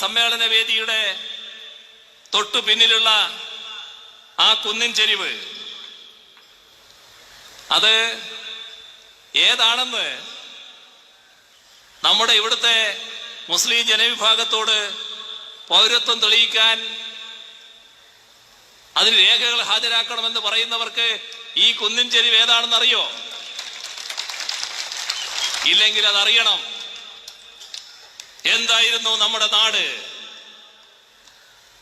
സമ്മേളന വേദിയുടെ തൊട്ടു പിന്നിലുള്ള ആ കുന്നിൻ ചെരിവ്. അത് ഏതാണെന്ന് നമ്മുടെ ഇവിടുത്തെ മുസ്ലിം ജനവിഭാഗത്തോട് പൗരത്വം തെളിയിക്കാൻ അതിന് രേഖകൾ ഹാജരാക്കണമെന്ന് പറയുന്നവർക്ക് ഈ കുന്നിൻ ചെരിവ് ഏതാണെന്ന് അറിയോ ഇല്ലെങ്കിൽ അതറിയണം. എന്തായിരുന്നു നമ്മുടെ നാട്?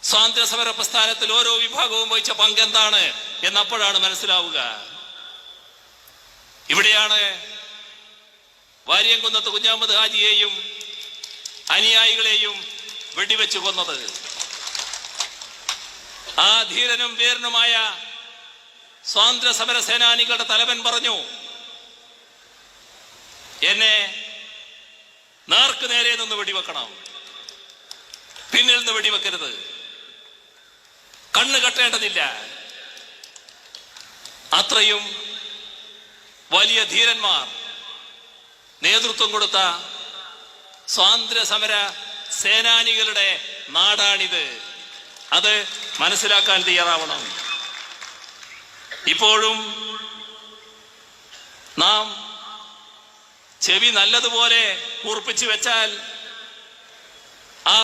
സ്വാതന്ത്ര്യ സമര പ്രസ്ഥാനത്തിൽ ഓരോ വിഭാഗവും വഹിച്ച പങ്ക് എന്താണ് എന്നപ്പോഴാണ് മനസ്സിലാവുക. ഇവിടെയാണ് വാര്യംകുന്നത്ത് കുഞ്ഞാമത് ഹാജിയെയും അനുയായികളെയും വെടിവെച്ച് കൊന്നത്. ആ ധീരനും വീരനുമായ സ്വാതന്ത്ര്യ സമര സേനാനികളുടെ തലവൻ പറഞ്ഞു എന്നെ നേർക്ക് നേരെ നിന്ന് വെടിവെക്കണം. പിന്നിൽ നിന്ന് വെടിവെക്കരുത്. കണ്ണ് കെട്ടേണ്ടതില്ല. അത്രയും വലിയ ധീരന്മാർ നേതൃത്വം കൊടുത്ത സ്വാതന്ത്ര്യ സമര സേനാനികളുടെ നാടാണിത്. അത് മനസ്സിലാക്കാൻ തയ്യാറാവണം. ഇപ്പോഴും ചെവി നല്ലതുപോലെ കൂർപ്പിച്ചു വെച്ചാൽ